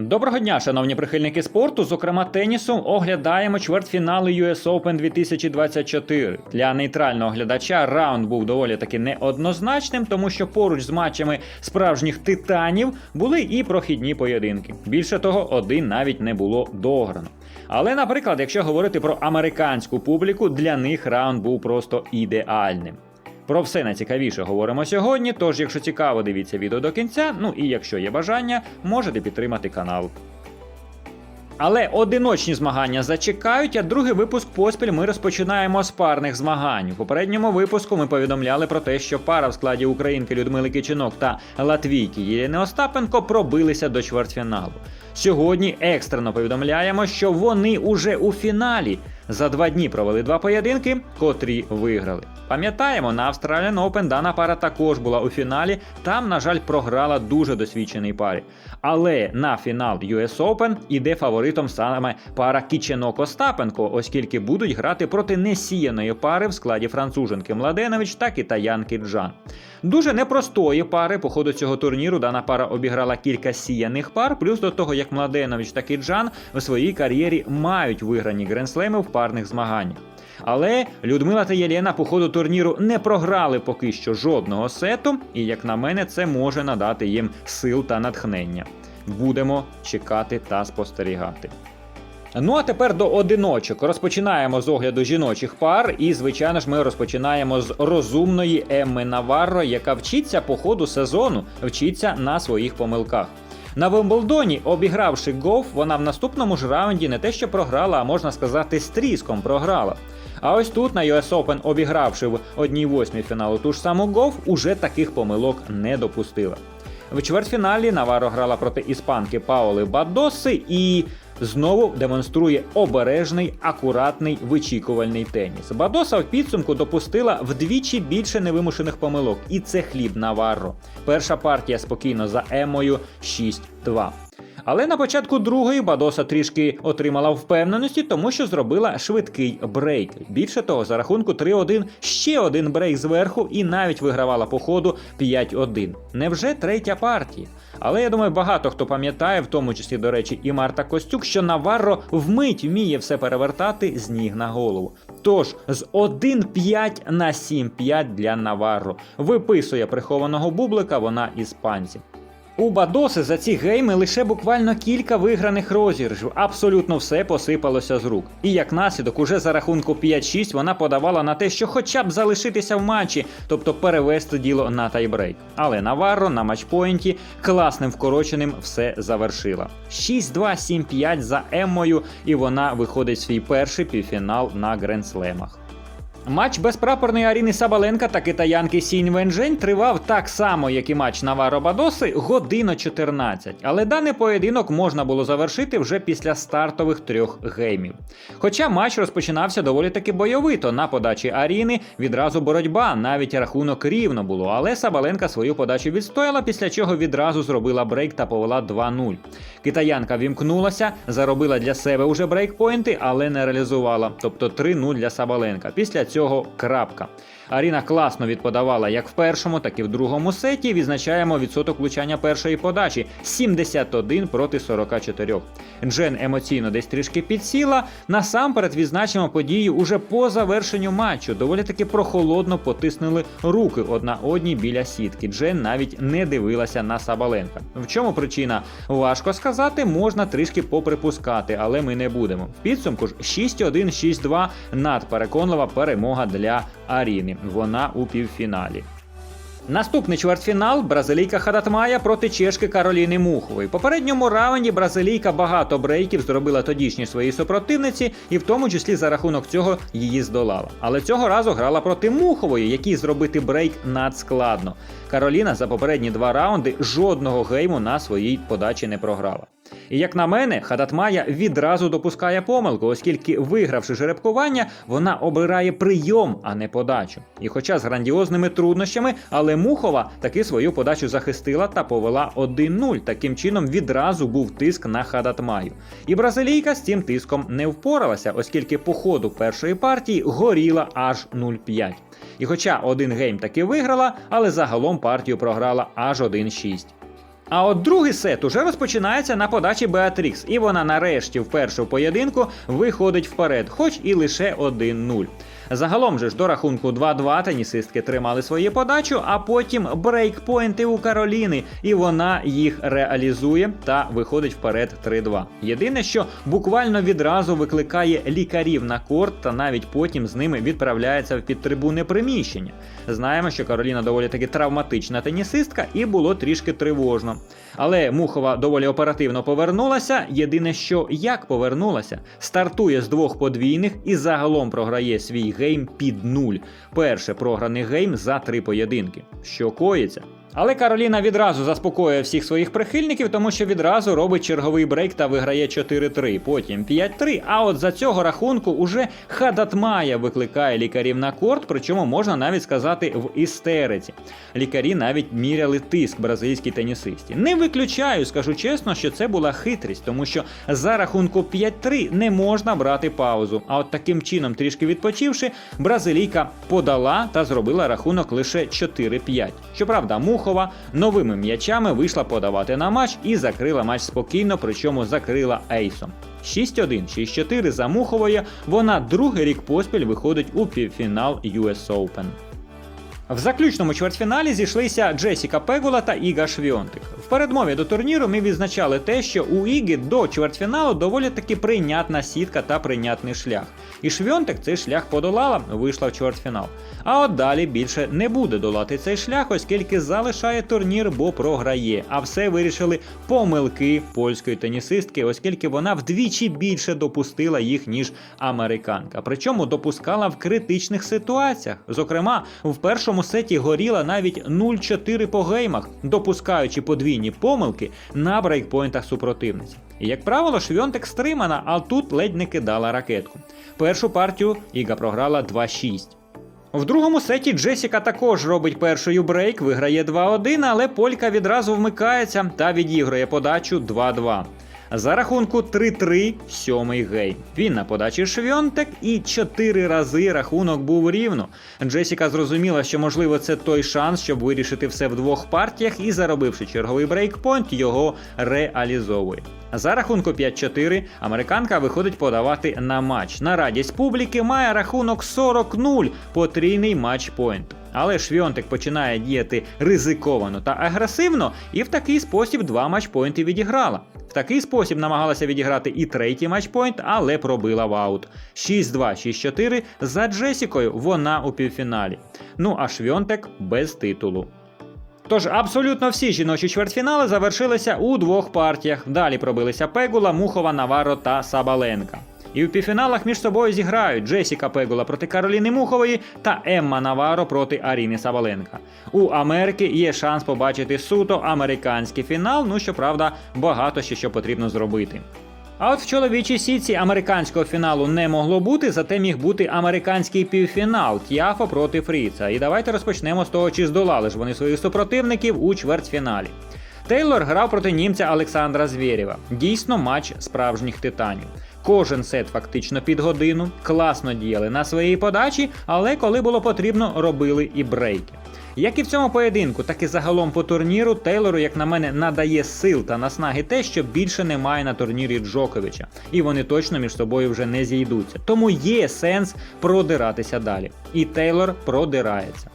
Доброго дня, шановні прихильники спорту. Зокрема, тенісу оглядаємо чвертьфінали US Open 2024. Для нейтрального глядача раунд був доволі таки неоднозначним, тому що поруч з матчами справжніх титанів були і прохідні поєдинки. Більше того, один навіть не було дограно. Але, наприклад, якщо говорити про американську публіку, для них раунд був просто ідеальним. Про все найцікавіше говоримо сьогодні. Тож, якщо цікаво, дивіться відео до кінця. Ну і якщо є бажання, можете підтримати канал. Але одиночні змагання зачекають, а другий випуск поспіль ми розпочинаємо з парних змагань. У попередньому випуску ми повідомляли про те, що пара в складі українки Людмили Кичинок та латвійки Єліни Остапенко пробилися до чвертьфіналу. Сьогодні екстрено повідомляємо, що вони уже у фіналі. За два дні провели два поєдинки, котрі виграли. Пам'ятаємо, на Australian Open дана пара також була у фіналі. Там, на жаль, програла дуже досвідченій парі. Але на фінал US Open іде фаворитом саме пара Кіченок Остапенко, оскільки будуть грати проти несіяної пари в складі француженки Младенович та китаянки Джан. Дуже непростої пари по ходу цього турніру дана пара обіграла кілька сіяних пар, плюс до того, як Младенович та Кіджан у своїй кар'єрі мають виграні гренслеми в парних змаганнях. Але Людмила та Єлена по ходу турніру не програли поки що жодного сету, і як на мене, це може надати їм сил та натхнення. Будемо чекати та спостерігати. Ну а тепер до одиночок. Розпочинаємо з огляду жіночих пар, і, звичайно ж, ми розпочинаємо з розумної Емми Наварро, яка вчиться по ходу сезону, вчиться на своїх помилках. На Вимблдоні, обігравши Гоф, вона в наступному ж раунді не те, що програла, а можна сказати, стріском програла. А ось тут на US Open, обігравши в 1-8 фіналу ту ж саму Гоф, уже таких помилок не допустила. В чвертьфіналі Наваро грала проти іспанки Паоли Бадоси і знову демонструє обережний, акуратний вичікувальний теніс. Бадоса в підсумку допустила вдвічі більше невимушених помилок, і це хліб Наварро. Перша партія спокійно за Емою 6-2. Але на початку другої Бадоса трішки отримала впевненості, тому що зробила швидкий брейк. Більше того, за рахунку 3-1 ще один брейк зверху і навіть вигравала по ходу 5-1. Невже третя партія? Але я думаю, багато хто пам'ятає, в тому числі, до речі, і Марта Костюк, що Наварро вмить вміє все перевертати з ніг на голову. Тож з 1-5 на 7-5 для Наварро виписує прихованого бублика вона іспанців. У Бадоси за ці гейми лише буквально кілька виграних розіграшів. Абсолютно все посипалося з рук. І як наслідок, уже за рахунку 5-6 вона подавала на те, що хоча б залишитися в матчі, тобто перевести діло на тайбрейк. Але Наварро на матчпоінті класним вкороченим все завершила. 6-2-7-5 за Еммою, і вона виходить в свій перший півфінал на гренслемах. Матч безпрапорної Аріни Сабаленка та китаянки Сінь Венжень тривав так само, як і матч Наваро Бадоси, годину 14. Але даний поєдинок можна було завершити вже після стартових трьох геймів. Хоча матч розпочинався доволі таки бойовито на подачі Аріни, відразу боротьба, навіть рахунок рівно було, але Сабаленка свою подачу відстояла, після чого відразу зробила брейк та повела 2-0. Китаянка вімкнулася, заробила для себе уже брейкпойнти, але не реалізувала, тобто 3-0 для Сабаленка. Після цього крапка. Аріна класно відподавала як в першому, так і в другому сеті. Відзначаємо відсоток влучання першої подачі 71 проти 44. Джен емоційно десь трішки підсіла. Насамперед відзначимо подію уже по завершенню матчу. Доволі таки прохолодно потиснули руки одна одній біля сітки. Джен навіть не дивилася на Сабаленка. В чому причина? Важко сказати, можна трішки поприпускати, але ми не будемо. В підсумку ж 6-1, 6-2 надпереконлива перемога для Аріни. Вона у півфіналі. Наступний чвертьфінал бразилійка Хадатмая проти чешки Кароліни Мухової. Попередньому раунді бразилійка багато брейків зробила тодішній своїй супротивниці, і в тому числі за рахунок цього її здолала. Але цього разу грала проти Мухової, якій зробити брейк надскладно. Кароліна за попередні два раунди жодного гейму на своїй подачі не програла. І як на мене, Хадатмая відразу допускає помилку, оскільки, вигравши жеребкування, вона обирає прийом, а не подачу. І хоча з грандіозними труднощами, але Мухова таки свою подачу захистила та повела 1-0. Таким чином відразу був тиск на Хадатмаю. І бразилійка з цим тиском не впоралася, оскільки по ходу першої партії горіла аж 0-5. І хоча один гейм таки виграла, але загалом партію програла аж 1-6. А от другий сет уже розпочинається на подачі Беатрікс, і вона нарешті в першу поєдинку виходить вперед, хоч і лише 1-0. Загалом же ж до рахунку 2-2 тенісистки тримали свою подачу, а потім брейкпойнти у Кароліни, і вона їх реалізує та виходить вперед 3-2. Єдине, що буквально відразу викликає лікарів на корт, та навіть потім з ними відправляється в підтрибуне приміщення. Знаємо, що Кароліна доволі таки травматична тенісистка, і було трішки тривожно. Але Мухова доволі оперативно повернулася. Єдине, що як повернулася, стартує з двох подвійних і загалом програє свій гейм під нуль. Перше програний гейм за три поєдинки. Що коїться? Але Кароліна відразу заспокоює всіх своїх прихильників, тому що відразу робить черговий брейк та виграє 4-3, потім 5-3. А от за цього рахунку уже Хадатмая викликає лікарів на корт, причому можна навіть сказати в істериці. Лікарі навіть міряли тиск бразильській тенісисті. Не виключаю, скажу чесно, що це була хитрість, тому що за рахунку 5-3 не можна брати паузу. А от таким чином, трішки відпочивши, бразилійка подала та зробила рахунок лише 4-5. Щоправда, Мухова новими м'ячами вийшла подавати на матч і закрила матч спокійно, причому закрила ейсом. 6-1, 6-4 за Мухової. Вона другий рік поспіль виходить у півфінал US Open. В заключному чвертьфіналі зійшлися Джесіка Пегула та Іга Швіонтик. В передмові до турніру ми відзначали те, що у Іги до чвертьфіналу доволі таки прийнятна сітка та прийнятний шлях. І Швіонтик цей шлях подолала, вийшла в чвертьфінал. А от далі більше не буде долати цей шлях, оскільки залишає турнір, бо програє. А все вирішили помилки польської тенісистки, оскільки вона вдвічі більше допустила їх, ніж американка. Причому допускала в критичних ситуаціях. Зокрема, в першому сеті горіла навіть 0-4 по геймах, допускаючи подвійні помилки на брейкпойнтах супротивниці. І як правило, Швьонтек стримана, а тут ледь не кидала ракетку. Першу партію Іга програла 2-6. В другому сеті Джесіка також робить першою брейк, виграє 2-1, але Полька відразу вмикається та відіграє подачу 2-2. За рахунку 3-3 сьомий гей. Він на подачі Швьонтек і чотири рази рахунок був рівно. Джесіка зрозуміла, що можливо це той шанс, щоб вирішити все в двох партіях, і заробивши черговий брейкпойнт, його реалізовує. За рахунку 5-4 американка виходить подавати на матч. На радість публіки має рахунок 40-0 потрійний матчпойнт. Але Швьонтик починає діяти ризиковано та агресивно, і в такий спосіб два матчпойнти відіграла. В такий спосіб намагалася відіграти і третій матчпойнт, але пробила в аут. 6-2, 6-4 за Джесікою вона у півфіналі. Ну а Швьонтек без титулу. Тож абсолютно всі жіночі чвертьфінали завершилися у двох партіях. Далі пробилися Пегула, Мухова, Наваро та Сабаленка. І в півфіналах між собою зіграють Джесіка Пегула проти Кароліни Мухової та Емма Наваро проти Аріни Сабаленка. У Америки є шанс побачити суто американський фінал, ну щоправда, багато ще що потрібно зробити. А от в чоловічій сітці американського фіналу не могло бути, зате міг бути американський півфінал Т'яфо проти Фріца. І давайте розпочнемо з того, чи здолали ж вони своїх супротивників у чвертьфіналі. Тейлор грав проти німця Олександра Звєрєва. Дійсно, матч справжніх титанів. Кожен сет фактично під годину, класно діяли на своїй подачі, але коли було потрібно, робили і брейки. Як і в цьому поєдинку, так і загалом по турніру Тейлору, як на мене, надає сил та наснаги те, що більше немає на турнірі Джоковича, і вони точно між собою вже не зійдуться. Тому є сенс продиратися далі. І Тейлор продирається.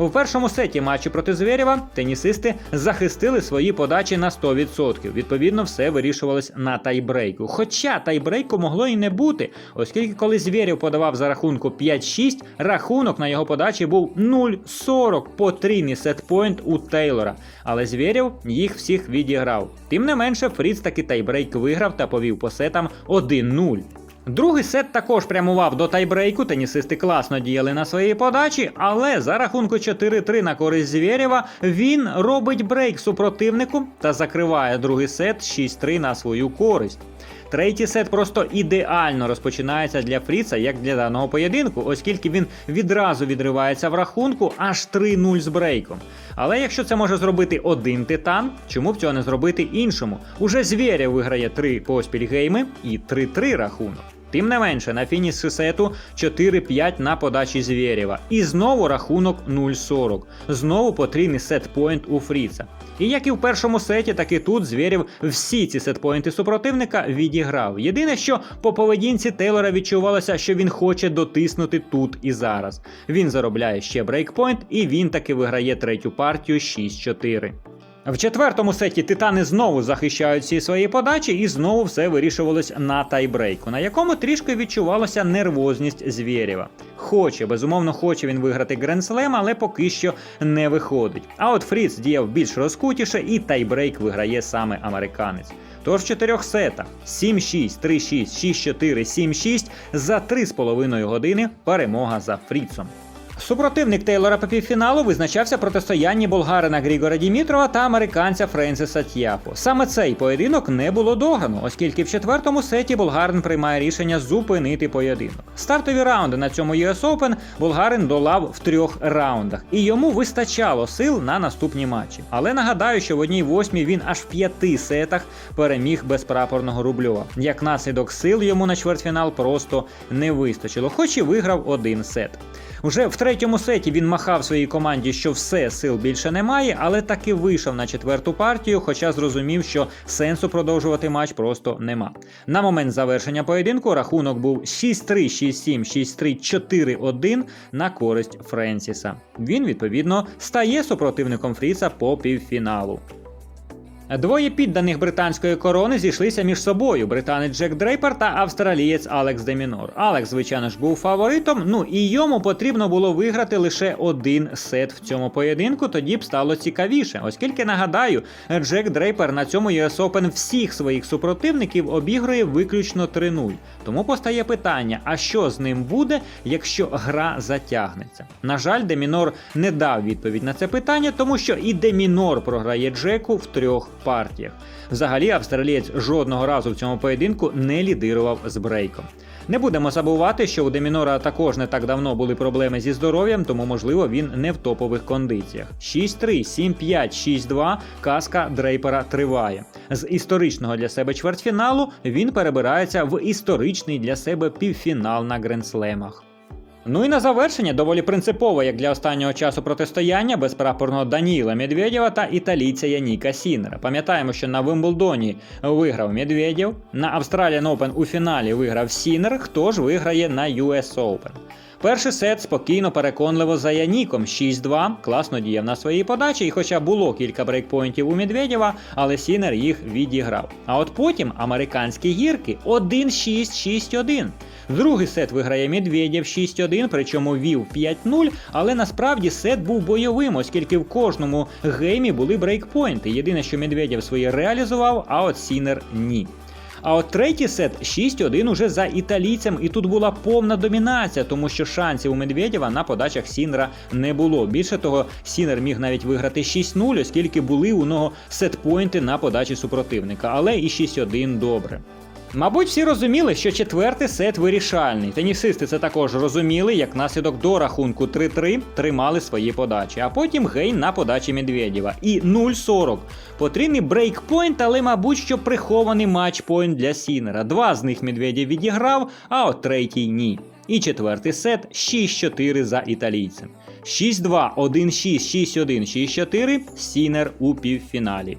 У першому сеті матчу проти Звєрєва тенісисти захистили свої подачі на 100%. Відповідно, все вирішувалось на тайбрейку. Хоча тайбрейку могло і не бути, оскільки коли Звєрєв подавав за рахунку 5-6, рахунок на його подачі був 0-40 потрійний сетпойнт у Тейлора. Але Звєрєв їх всіх відіграв. Тим не менше, Фріц таки тайбрейк виграв та повів по сетам 1-0. Другий сет також прямував до тайбрейку. Тенісисти класно діяли на своїй подачі, але за рахунку 4-3 на користь Звєрєва він робить брейк супротивнику та закриває другий сет 6-3 на свою користь. Третій сет просто ідеально розпочинається для Фріца, як для даного поєдинку, оскільки він відразу відривається в рахунку аж 3-0 з брейком. Але якщо це може зробити один титан, чому б цього не зробити іншому? Уже звіря виграє 3 поспіль гейми і 3-3 рахунок. Тим не менше, на фініші сету 4-5 на подачі Звєрєва. І знову рахунок 0-40. Знову потрійний сетпоінт у Фріца. І як і в першому сеті, так і тут Звєрєв всі ці сетпоінти супротивника відіграв. Єдине, що по поведінці Тейлора відчувалося, що він хоче дотиснути тут і зараз. Він заробляє ще брейкпойнт, і він таки виграє третю партію 6-4. В четвертому сеті титани знову захищають всі свої подачі, і знову все вирішувалось на тайбрейку, на якому трішки відчувалася нервозність Звєрєва. Хоче, безумовно, хоче він виграти Гренслем, але поки що не виходить. А от Фріц діяв більш розкутіше, і тайбрейк виграє саме американець. Тож в чотирьох сетах 7-6, 3-6, 6-4, 7-6 за 3,5 години перемога за Фріцом. Супротивник Тейлора по півфіналу визначався протистоянні болгарина Грігора Дімітрова та американця Френсиса Т'яфо. Саме цей поєдинок не було дограно, оскільки в четвертому сеті болгарин приймає рішення зупинити поєдинок. Стартові раунди на цьому US Open болгарин долав в трьох раундах, і йому вистачало сил на наступні матчі. Але нагадаю, що в одній восьмій він аж в п'яти сетах переміг безпрапорного Рубльова. Як наслідок сил йому на чвертьфінал просто не вистачило, хоч і виграв один сет. Уже в третьому сеті він махав своїй команді, що все сил більше немає, але таки вийшов на четверту партію, хоча зрозумів, що сенсу продовжувати матч просто нема. На момент завершення поєдинку рахунок був 6-3, 6-7, 6-3, 4-1 на користь Френсіса. Він відповідно стає супротивником Фріца по півфіналу. Двоє підданих британської корони зійшлися між собою: британець Джек Дрейпер та австралієць Алекс Демінор. Алекс, звичайно ж, був фаворитом. Ну і йому потрібно було виграти лише один сет в цьому поєдинку. Тоді б стало цікавіше, оскільки нагадаю, Джек Дрейпер на цьому US Open всіх своїх супротивників обігрує виключно 3-0. Тому постає питання: а що з ним буде, якщо гра затягнеться? На жаль, Демінор не дав відповідь на це питання, тому що і Демінор програє Джеку в трьох партіях. Взагалі, австралієць жодного разу в цьому поєдинку не лідирував з брейком. Не будемо забувати, що у Демінора також не так давно були проблеми зі здоров'ям, тому можливо він не в топових кондиціях. 6-3, 7-5, 6-2 казка Дрейпера триває. З історичного для себе чвертьфіналу він перебирається в історичний для себе півфінал на гренслемах. Ну і на завершення доволі принципово, як для останнього часу протистояння безпрапорного Даніла Медведєва та італійця Яніка Сінера. Пам'ятаємо, що на Вимблдоні виграв Медведєв, на Australian Open у фіналі виграв Сінер. Хто ж виграє на US Open? Перший сет спокійно, переконливо за Яніком 6-2, класно діяв на своїй подачі, і хоча було кілька брейкпойнтів у Медведєва, але Сінер їх відіграв. А от потім американські гірки 1-6-6-1. Другий сет виграє Медведєв 6-1, причому вів 5-0, але насправді сет був бойовим, оскільки в кожному геймі були брейкпойнти. Єдине, що Медведєв свої реалізував, а от Сінер ні. А от третій сет 6-1 уже за італійцем, і тут була повна домінація, тому що шансів у Медведєва на подачах Сінера не було. Більше того, Сінер міг навіть виграти 6-0, оскільки були у нього сетпойнти на подачі супротивника, але і 6-1 добре. Мабуть, всі розуміли, що четвертий сет вирішальний. Тенісисти це також розуміли, як наслідок до рахунку 3-3 тримали свої подачі, а потім гейн на подачі Медведєва. І 0-40. Потрібний брейкпойнт, але, мабуть, що прихований матчпойнт для Сінера. Два з них Медведєв відіграв, а от третій ні. І четвертий сет 6-4 за італійцем. 6-2, 1-6, 6-1, 6-4 Сінер у півфіналі.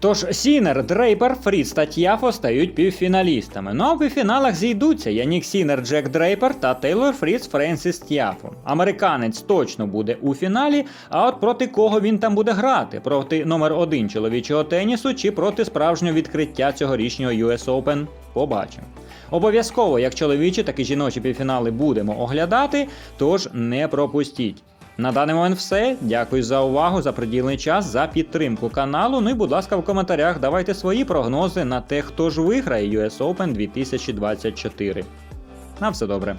Тож Сінер, Дрейпер, Фріц та Т'яфо стають півфіналістами. Ну а в півфіналах зійдуться Янік Сінер, Джек Дрейпер та Тейлор Фріц Френсіс Т'яфо. Американець точно буде у фіналі, а от проти кого він там буде грати? Проти номер один чоловічого тенісу чи проти справжнього відкриття цьогорічнього US Open? Побачимо. Обов'язково, як чоловічі, так і жіночі півфінали будемо оглядати, тож не пропустіть. На даний момент все. Дякую за увагу, за приділений час, за підтримку каналу. Ну і, будь ласка, в коментарях давайте свої прогнози на те, хто ж виграє US Open 2024. На все добре.